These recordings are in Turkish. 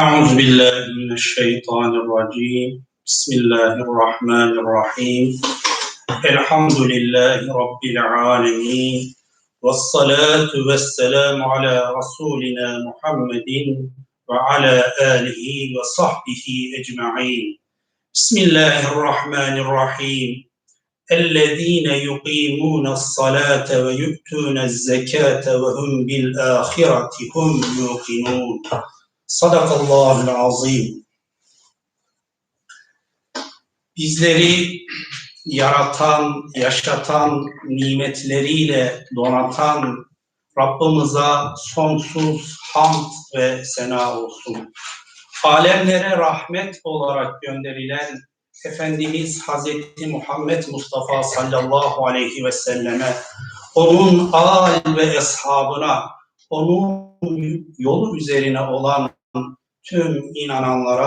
أعوذ بالله من الشيطان الرجيم. بسم الله الرحمن الرحيم. الحمد لله رب العالمين. والصلاة والسلام على رسولنا محمد وعلى آله وصحبه أجمعين. بسم الله الرحمن الرحيم. الذين يقيمون الصلاة ويؤتون الزكاة وهم بالآخرة هم يوقنون. Sadakallahul azim. Bizleri yaratan, yaşatan, nimetleriyle donatan Rabbimize sonsuz hamd ve sena olsun. Alemlere rahmet olarak gönderilen Efendimiz Hazreti Muhammed Mustafa sallallahu aleyhi ve selleme, onun âl ve eshabına, onun yolu üzerine olan tüm inananlara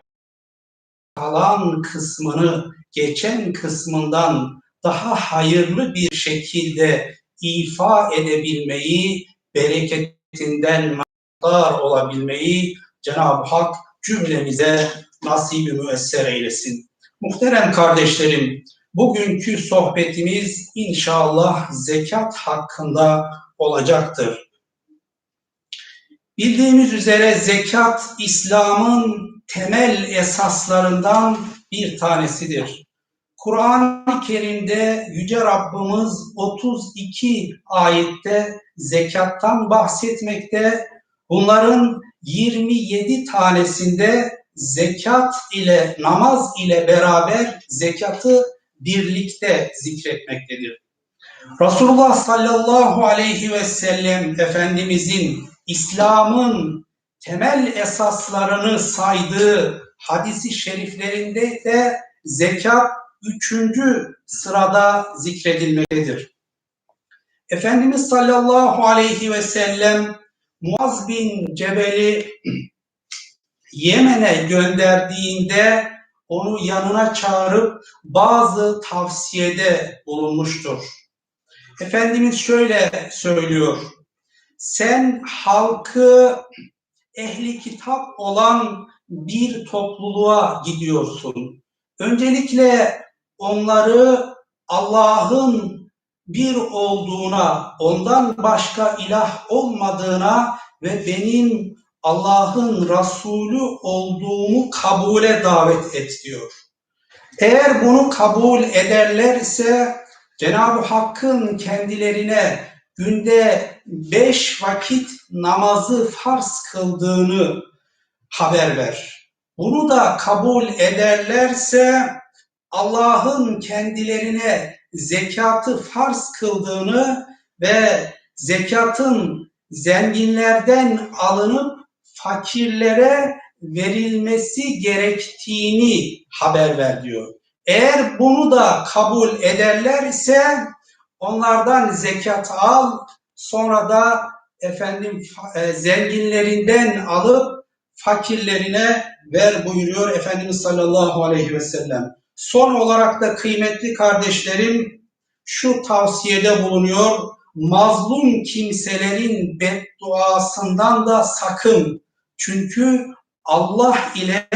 kalan kısmını geçen kısmından daha hayırlı bir şekilde ifa edebilmeyi, bereketinden madar olabilmeyi Cenab-ı Hak cümlemize nasip-i müesser eylesin. Muhterem kardeşlerim, bugünkü sohbetimiz inşallah zekat hakkında olacaktır. Bildiğimiz üzere zekat İslam'ın temel esaslarından bir tanesidir. Kur'an-ı Kerim'de Yüce Rabbimiz 32 ayette zekattan bahsetmekte. Bunların 27 tanesinde zekat ile namaz ile beraber zekatı birlikte zikretmektedir. Resulullah sallallahu aleyhi ve sellem Efendimizin İslam'ın temel esaslarını saydığı hadisi şeriflerinde de zekat üçüncü sırada zikredilmektedir. Efendimiz sallallahu aleyhi ve sellem Muaz bin Cebel'i Yemen'e gönderdiğinde onu yanına çağırıp bazı tavsiyede bulunmuştur. Efendimiz şöyle söylüyor sen halkı ehli kitap olan bir topluluğa gidiyorsun. Öncelikle onları Allah'ın bir olduğuna, ondan başka ilah olmadığına ve benim Allah'ın Resulü olduğumu kabule davet et diyor. Eğer bunu kabul ederlerse Cenab-ı Hakk'ın kendilerine günde beş vakit namazı farz kıldığını haber ver. Bunu da kabul ederlerse Allah'ın kendilerine zekatı farz kıldığını ve zekatın zenginlerden alınıp fakirlere verilmesi gerektiğini haber ver diyor. Eğer bunu da kabul ederlerse onlardan zekat al, sonra da efendim e, zenginlerinden alıp fakirlerine ver buyuruyor Efendimiz sallallahu aleyhi ve sellem. Son olarak da kıymetli kardeşlerim şu tavsiyede bulunuyor. Mazlum kimselerin bedduasından da sakın. Çünkü Allah ile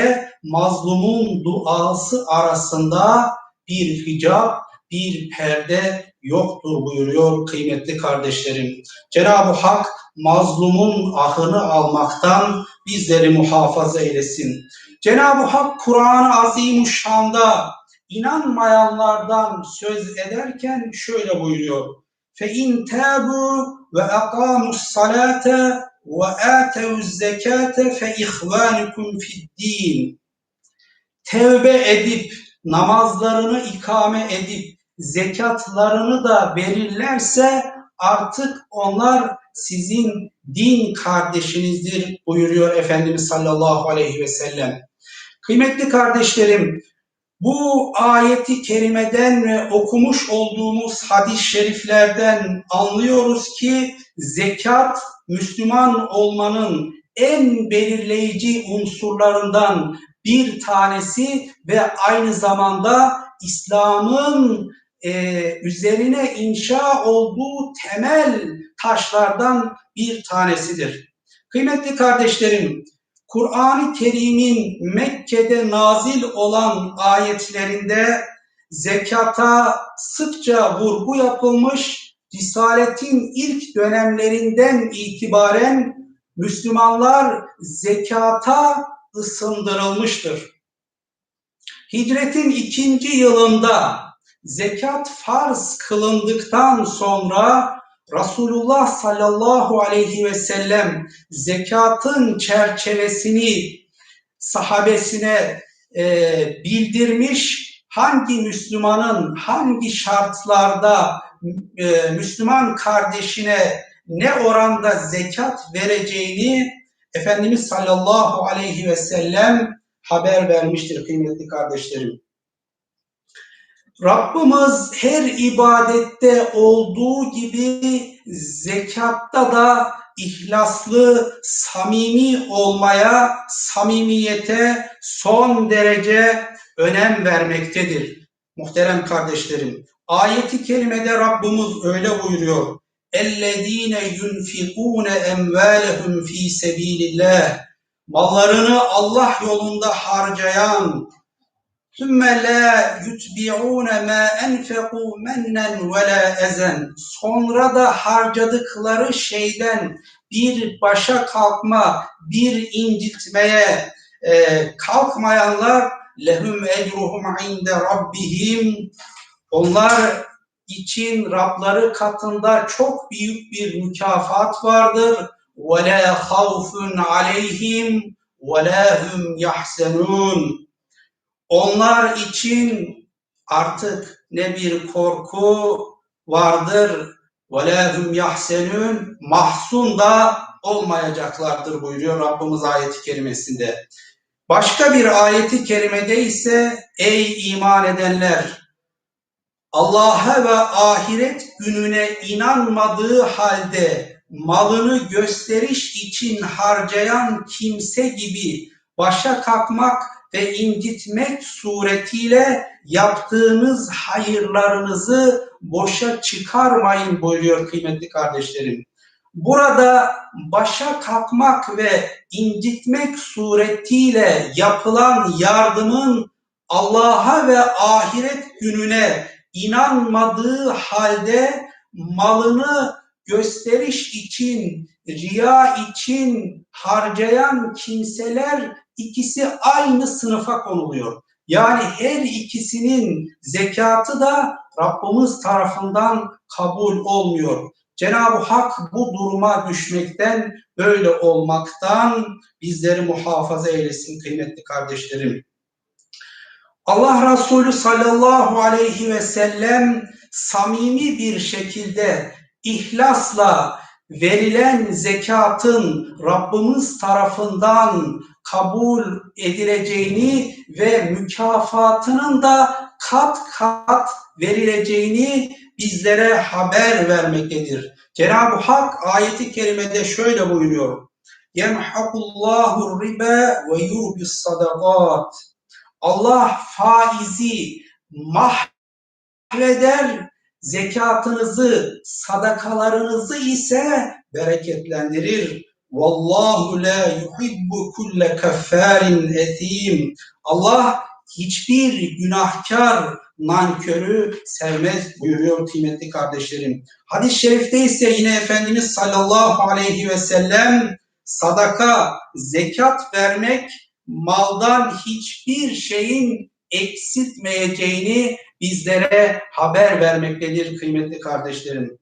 mazlumun duası arasında bir hicap, bir perde yoktur buyuruyor kıymetli kardeşlerim. Cenab-ı Hak mazlumun ahını almaktan bizleri muhafaza eylesin. Cenab-ı Hak Kur'an-ı Azimuşşan'da inanmayanlardan söz ederken şöyle buyuruyor. فَاِنْ تَابُوا وَاَقَامُوا الصَّلَاةَ وَآتَوُوا الزَّكَاةَ فَاِخْوَانُكُمْ فِي الدِّينِ Tevbe edip, namazlarını ikame edip, zekatlarını da verirlerse artık onlar sizin din kardeşinizdir buyuruyor Efendimiz sallallahu aleyhi ve sellem. Kıymetli kardeşlerim, bu ayeti kerimeden ve okumuş olduğumuz hadis-i şeriflerden anlıyoruz ki zekat Müslüman olmanın en belirleyici unsurlarından bir tanesi ve aynı zamanda İslam'ın e, üzerine inşa olduğu temel taşlardan bir tanesidir. Kıymetli kardeşlerim, Kur'an-ı Kerim'in Mekke'de nazil olan ayetlerinde zekata sıkça vurgu yapılmış, Risaletin ilk dönemlerinden itibaren Müslümanlar zekata ısındırılmıştır. Hicretin ikinci yılında zekat farz kılındıktan sonra Resulullah sallallahu aleyhi ve sellem zekatın çerçevesini sahabesine e, bildirmiş, hangi Müslümanın hangi şartlarda e, Müslüman kardeşine ne oranda zekat vereceğini Efendimiz sallallahu aleyhi ve sellem haber vermiştir kıymetli kardeşlerim. Rabbimiz her ibadette olduğu gibi zekatta da ihlaslı, samimi olmaya, samimiyete son derece önem vermektedir. Muhterem kardeşlerim, ayeti kerimede Rabbimiz öyle buyuruyor. اَلَّذ۪ينَ يُنْفِقُونَ اَمْوَالَهُمْ ف۪ي سَب۪يلِ اللّٰهِ Mallarını Allah yolunda harcayan, ثُمَّ لَا يُتْبِعُونَ مَا أَنْفَقُوا مَنًّا وَلَا اَزَنْ Sonra da harcadıkları şeyden bir başa kalkma, bir incitmeye e, kalkmayanlar lehum ecruhum inde rabbihim onlar için Rabları katında çok büyük bir mükafat vardır. Ve la havfun aleyhim ve la hum yahzenun. Onlar için artık ne bir korku vardır hum yahzenun mahzun da olmayacaklardır buyuruyor Rabbimiz ayeti kerimesinde. Başka bir ayeti kerimede ise ey iman edenler Allah'a ve ahiret gününe inanmadığı halde malını gösteriş için harcayan kimse gibi başa kalkmak ve incitmek suretiyle yaptığınız hayırlarınızı boşa çıkarmayın buyuruyor kıymetli kardeşlerim. Burada başa kalkmak ve incitmek suretiyle yapılan yardımın Allah'a ve ahiret gününe inanmadığı halde malını gösteriş için, riya için harcayan kimseler ikisi aynı sınıfa konuluyor. Yani her ikisinin zekatı da Rabbimiz tarafından kabul olmuyor. Cenab-ı Hak bu duruma düşmekten, böyle olmaktan bizleri muhafaza eylesin kıymetli kardeşlerim. Allah Resulü sallallahu aleyhi ve sellem samimi bir şekilde ihlasla verilen zekatın Rabbimiz tarafından kabul edileceğini ve mükafatının da kat kat verileceğini bizlere haber vermektedir. Cenab-ı Hak ayeti kerimede şöyle buyuruyor. Yemhakullahu riba ve yurbis sadakat. Allah faizi mahreder, zekatınızı, sadakalarınızı ise bereketlendirir. Vallahu la yuhibbu kulle kaffarin etim. Allah hiçbir günahkar nankörü sevmez buyuruyor kıymetli kardeşlerim. Hadis-i şerifte ise yine Efendimiz sallallahu aleyhi ve sellem sadaka, zekat vermek maldan hiçbir şeyin eksiltmeyeceğini bizlere haber vermektedir kıymetli kardeşlerim.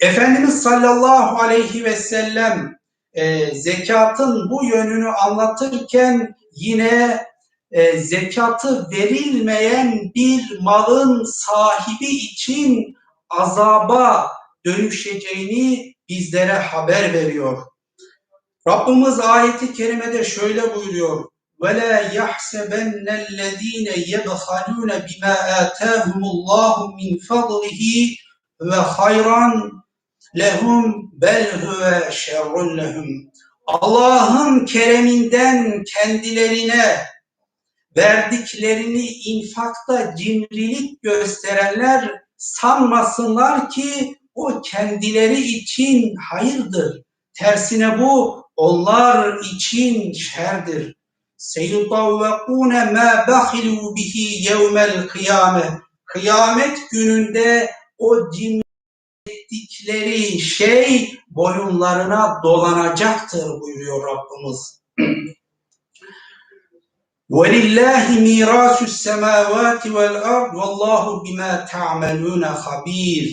Efendimiz sallallahu aleyhi ve sellem e, zekatın bu yönünü anlatırken yine e, zekatı verilmeyen bir malın sahibi için azaba dönüşeceğini bizlere haber veriyor. Rabbimiz ayeti kerimede şöyle buyuruyor. وَلَا يَحْسَبَنَّ الَّذ۪ينَ يَبْخَلُونَ بِمَا آتَاهُمُ اللّٰهُ مِنْ فَضْلِهِ وَخَيْرًا لَهُمْ بَلْ هُوَ شَرٌ لَهُمْ Allah'ın kereminden kendilerine verdiklerini infakta cimrilik gösterenler sanmasınlar ki o kendileri için hayırdır. Tersine bu onlar için şerdir. Seyutavvekûne mâ bahilu bihi yevmel kıyame. Kıyamet gününde o cimrettikleri şey boyunlarına dolanacaktır buyuruyor Rabbimiz. وَلِلَّهِ مِيرَاسُ السَّمَاوَاتِ وَالْأَرْضِ وَاللّٰهُ بِمَا تَعْمَلُونَ خَب۪يرٌ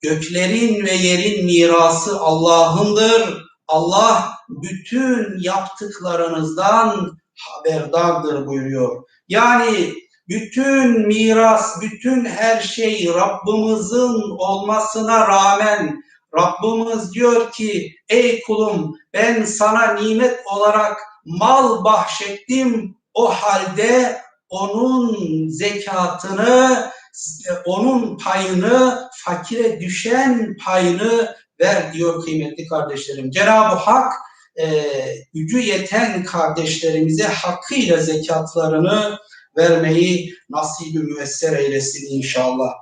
Göklerin ve yerin mirası Allah'ındır. Allah bütün yaptıklarınızdan haberdardır buyuruyor. Yani bütün miras, bütün her şey Rabbimizin olmasına rağmen Rabbimiz diyor ki ey kulum ben sana nimet olarak mal bahşettim o halde onun zekatını, onun payını, fakire düşen payını ver diyor kıymetli kardeşlerim. Cenab-ı Hak e, gücü yeten kardeşlerimize hakkıyla zekatlarını vermeyi nasip-i müesser eylesin inşallah.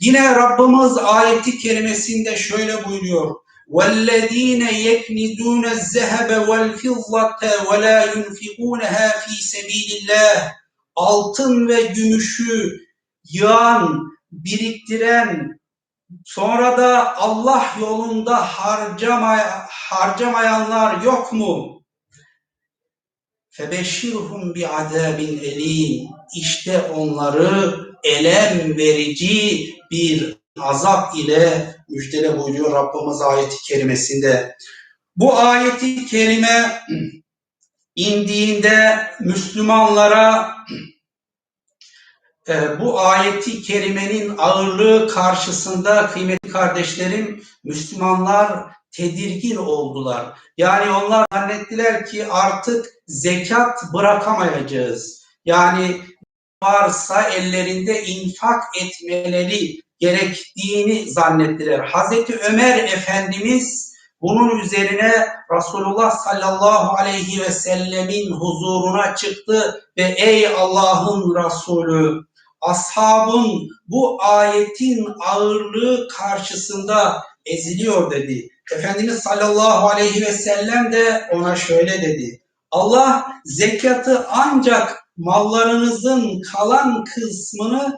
Yine Rabbimiz ayeti kerimesinde şöyle buyuruyor. وَالَّذ۪ينَ يَكْنِدُونَ الذَّهَبَ وَالْفِضَّةَ وَلَا يُنْفِقُونَهَا ف۪ي سَب۪يلِ اللّٰهِ Altın ve gümüşü yığan, biriktiren, sonra da Allah yolunda harcamay harcamayanlar yok mu? Febeşşirhum bi azabin elim. İşte onları elem verici bir azap ile müjdele buyuruyor Rabbimiz ayeti kerimesinde. Bu ayeti kerime indiğinde Müslümanlara e, bu ayeti kerimenin ağırlığı karşısında kıymetli kardeşlerim Müslümanlar tedirgin oldular. Yani onlar zannettiler ki artık zekat bırakamayacağız. Yani varsa ellerinde infak etmeleri gerektiğini zannettiler. Hazreti Ömer Efendimiz bunun üzerine Resulullah sallallahu aleyhi ve sellemin huzuruna çıktı ve ey Allah'ın Resulü ashabın bu ayetin ağırlığı karşısında eziliyor dedi. Efendimiz sallallahu aleyhi ve sellem de ona şöyle dedi. Allah zekatı ancak mallarınızın kalan kısmını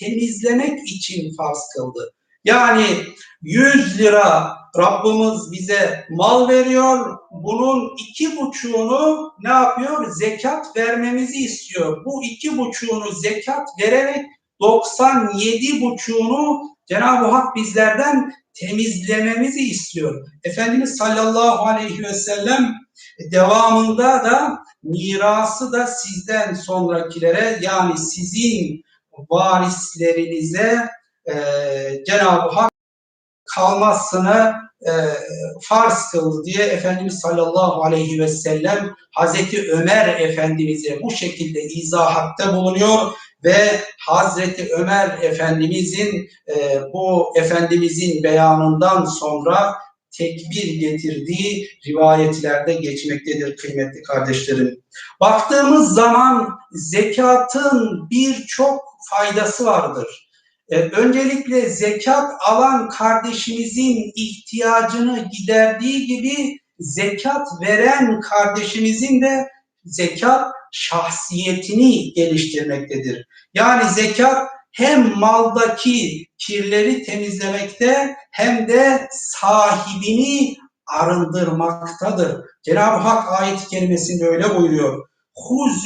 temizlemek için farz kıldı. Yani 100 lira Rabbimiz bize mal veriyor. Bunun iki buçuğunu ne yapıyor? Zekat vermemizi istiyor. Bu iki buçuğunu zekat vererek 97 buçuğunu Cenab-ı Hak bizlerden temizlememizi istiyor. Efendimiz sallallahu aleyhi ve sellem devamında da mirası da sizden sonrakilere yani sizin varislerinize e, Cenab-ı Hak kalmasını e, farz kıldı diye Efendimiz sallallahu aleyhi ve sellem Hazreti Ömer Efendimiz'e bu şekilde izahatta bulunuyor ve Hazreti Ömer Efendimiz'in e, bu Efendimiz'in beyanından sonra tekbir getirdiği rivayetlerde geçmektedir kıymetli kardeşlerim. Baktığımız zaman zekatın birçok faydası vardır. Ee, öncelikle zekat alan kardeşimizin ihtiyacını giderdiği gibi zekat veren kardeşimizin de zekat şahsiyetini geliştirmektedir. Yani zekat hem maldaki kirleri temizlemekte hem de sahibini arındırmaktadır. Cenab-ı Hak ayet-i öyle buyuruyor.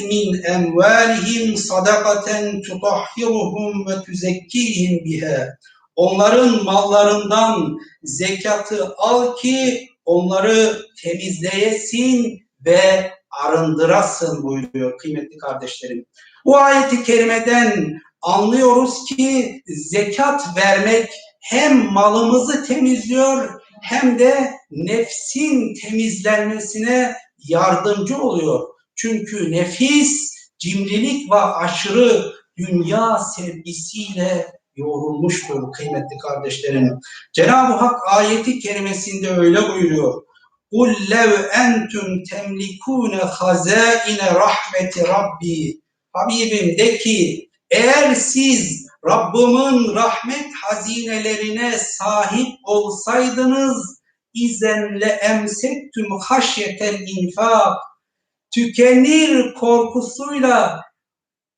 Min emvalihim sadakaten tutahhiruhum ve tuzekkihim biha. Onların mallarından zekatı al ki onları temizleyesin ve arındırasın buyuruyor kıymetli kardeşlerim. Bu ayeti kerimeden anlıyoruz ki zekat vermek hem malımızı temizliyor hem de nefsin temizlenmesine yardımcı oluyor. Çünkü nefis cimrilik ve aşırı dünya sevgisiyle yoğrulmuştur kıymetli kardeşlerim. Cenab-ı Hak ayeti kerimesinde öyle buyuruyor. قُلْ لَوْ أَنْتُمْ تَمْلِكُونَ خَزَائِنَ رَحْمَةِ Rabbi Habibim de ki eğer siz Rabbimin rahmet hazinelerine sahip olsaydınız izen le emsektum haşyetel infak tükenir korkusuyla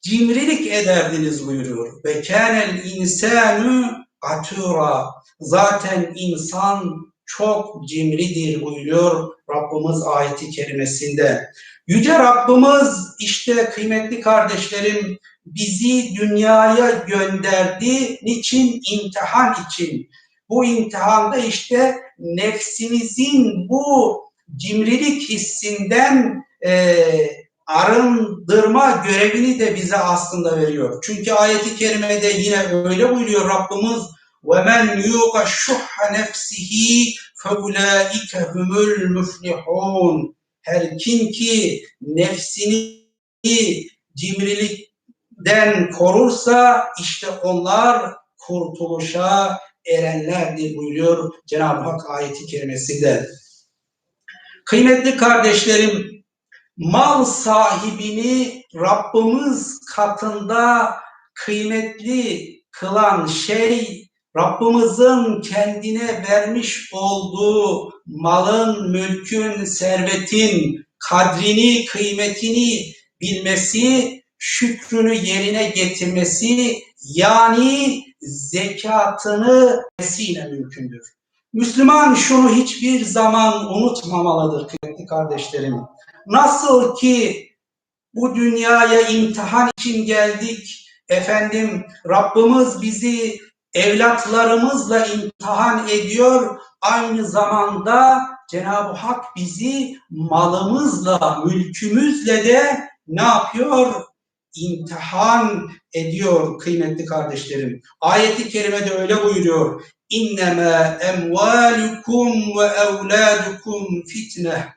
cimrilik ederdiniz buyuruyor. Ve kânel insânü atûrâ. Zaten insan çok cimridir buyuruyor Rabbimiz ayeti kerimesinde. Yüce Rabbimiz işte kıymetli kardeşlerim bizi dünyaya gönderdi. Niçin? İmtihan için. Bu imtihanda işte nefsimizin bu cimrilik hissinden e, arındırma görevini de bize aslında veriyor. Çünkü ayeti kerimede yine öyle buyuruyor Rabbimiz وَمَنْ يُوقَ شُحَّ نَفْسِهِ فَاُولَٰئِكَ هُمُ الْمُفْلِحُونَ Her kim ki nefsini cimrilikten korursa işte onlar kurtuluşa erenlerdir buyuruyor Cenab-ı Hak ayeti kerimesinde. Kıymetli kardeşlerim, mal sahibini Rabbimiz katında kıymetli kılan şey Rabbimizin kendine vermiş olduğu malın, mülkün, servetin kadrini, kıymetini bilmesi, şükrünü yerine getirmesi yani zekatını vesile mümkündür. Müslüman şunu hiçbir zaman unutmamalıdır kıymetli kardeşlerim. Nasıl ki bu dünyaya imtihan için geldik, efendim Rabbimiz bizi evlatlarımızla imtihan ediyor, aynı zamanda Cenab-ı Hak bizi malımızla, mülkümüzle de ne yapıyor? İmtihan ediyor kıymetli kardeşlerim. Ayeti kerimede öyle buyuruyor. İnnemâ emvâlukum ve evlâdukum fitne.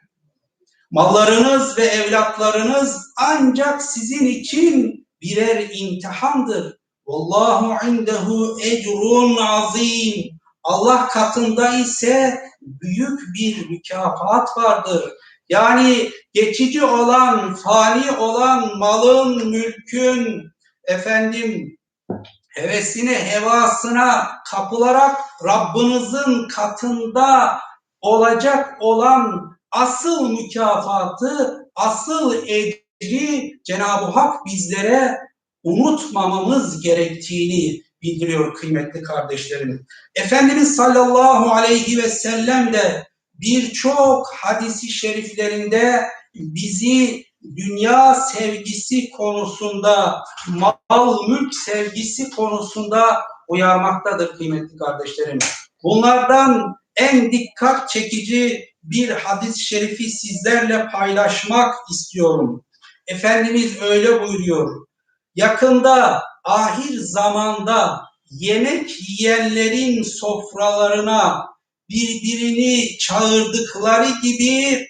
Mallarınız ve evlatlarınız ancak sizin için birer imtihandır. Vallahu indehu ecrun azim. Allah katında ise büyük bir mükafat vardır. Yani geçici olan, fani olan malın, mülkün, efendim hevesine, hevasına kapılarak Rabbinizin katında olacak olan asıl mükafatı, asıl ecri Cenab-ı Hak bizlere unutmamamız gerektiğini bildiriyor kıymetli kardeşlerim. Efendimiz sallallahu aleyhi ve sellem de birçok hadisi şeriflerinde bizi dünya sevgisi konusunda, mal mülk sevgisi konusunda uyarmaktadır kıymetli kardeşlerim. Bunlardan en dikkat çekici bir hadis-i şerifi sizlerle paylaşmak istiyorum. Efendimiz öyle buyuruyor. Yakında ahir zamanda yemek yiyenlerin sofralarına birbirini çağırdıkları gibi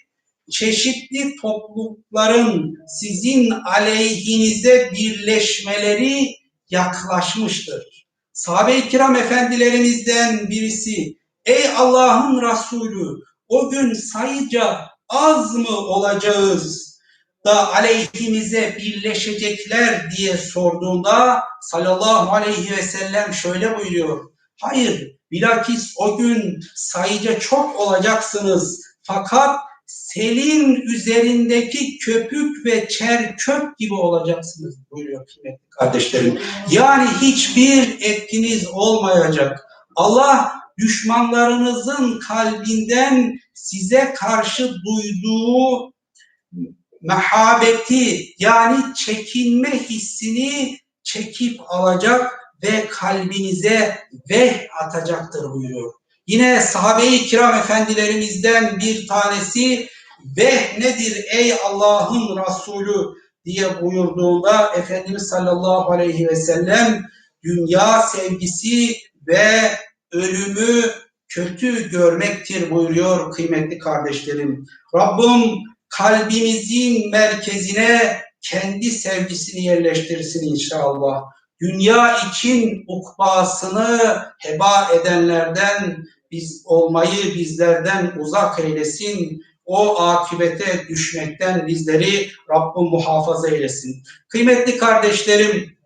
çeşitli toplulukların sizin aleyhinize birleşmeleri yaklaşmıştır. Sahabe-i kiram efendilerimizden birisi, ey Allah'ın Resulü o gün sayıca az mı olacağız da aleyhimize birleşecekler diye sorduğunda sallallahu aleyhi ve sellem şöyle buyuruyor. Hayır, bilakis o gün sayıca çok olacaksınız fakat selin üzerindeki köpük ve çer çöp gibi olacaksınız buyuruyor kıymetli kardeşlerim. Yani hiçbir etkiniz olmayacak. Allah düşmanlarınızın kalbinden size karşı duyduğu mehabeti yani çekinme hissini çekip alacak ve kalbinize veh atacaktır buyuruyor. Yine sahabe-i kiram efendilerimizden bir tanesi veh nedir ey Allah'ın Resulü diye buyurduğunda Efendimiz sallallahu aleyhi ve sellem dünya sevgisi ve ölümü kötü görmektir buyuruyor kıymetli kardeşlerim. Rabbim kalbimizin merkezine kendi sevgisini yerleştirsin inşallah. Dünya için ukbasını heba edenlerden biz olmayı bizlerden uzak eylesin. O akibete düşmekten bizleri Rabbim muhafaza eylesin. Kıymetli kardeşlerim,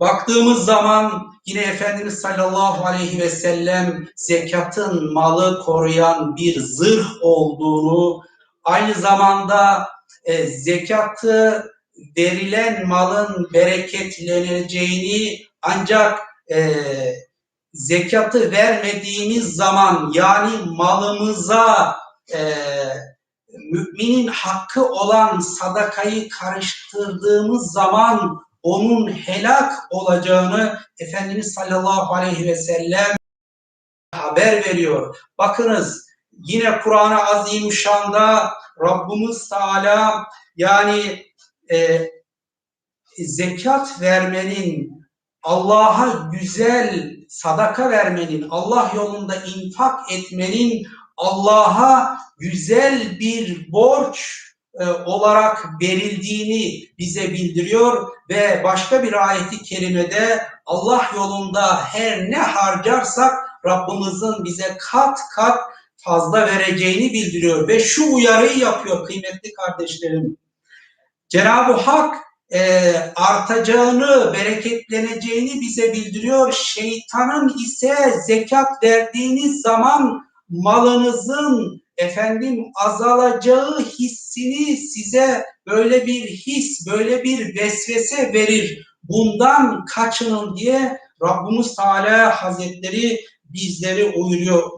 baktığımız zaman Yine Efendimiz sallallahu aleyhi ve sellem zekatın malı koruyan bir zırh olduğunu, aynı zamanda e, zekatı verilen malın bereketleneceğini ancak e, zekatı vermediğimiz zaman yani malımıza e, müminin hakkı olan sadakayı karıştırdığımız zaman onun helak olacağını Efendimiz sallallahu aleyhi ve sellem haber veriyor. Bakınız yine Kur'an-ı Azimüşşan'da Rabbimiz Teala yani e, zekat vermenin Allah'a güzel sadaka vermenin, Allah yolunda infak etmenin Allah'a güzel bir borç e, olarak verildiğini bize bildiriyor ve başka bir ayeti kerimede Allah yolunda her ne harcarsak Rabbimizin bize kat kat fazla vereceğini bildiriyor ve şu uyarıyı yapıyor kıymetli kardeşlerim. Cenab-ı Hak e, artacağını, bereketleneceğini bize bildiriyor. Şeytanın ise zekat verdiğiniz zaman malınızın efendim azalacağı hissini size böyle bir his, böyle bir vesvese verir. Bundan kaçının diye Rabbimiz Teala Hazretleri bizleri uyuruyor,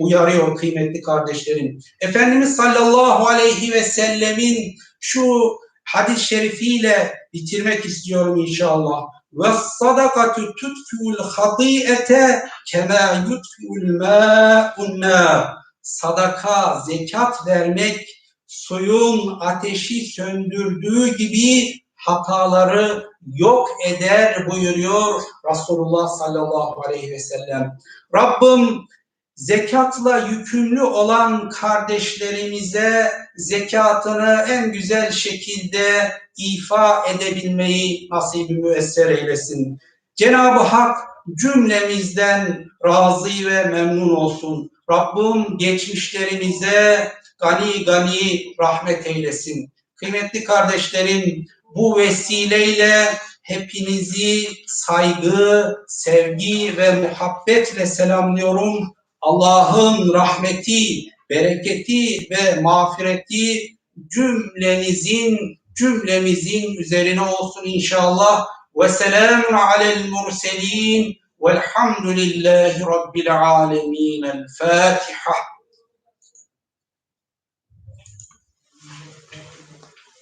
uyarıyor kıymetli kardeşlerim. Efendimiz sallallahu aleyhi ve sellemin şu hadis-i şerifiyle bitirmek istiyorum inşallah. Ve sadakatu tutfiul hatiyete kema yutfiul ma'un Sadaka, zekat vermek suyun ateşi söndürdüğü gibi hataları yok eder buyuruyor Resulullah sallallahu aleyhi ve sellem. Rabbim zekatla yükümlü olan kardeşlerimize zekatını en güzel şekilde ifa edebilmeyi nasip müesser eylesin. Cenab-ı Hak cümlemizden razı ve memnun olsun. Rabbim geçmişlerimize gani gani rahmet eylesin. Kıymetli kardeşlerim bu vesileyle hepinizi saygı, sevgi ve muhabbetle selamlıyorum. Allah'ın rahmeti, bereketi ve mağfireti cümlenizin, cümlemizin üzerine olsun inşallah. Ve selamun alel murselin velhamdülillahi rabbil alemin. El Fatiha.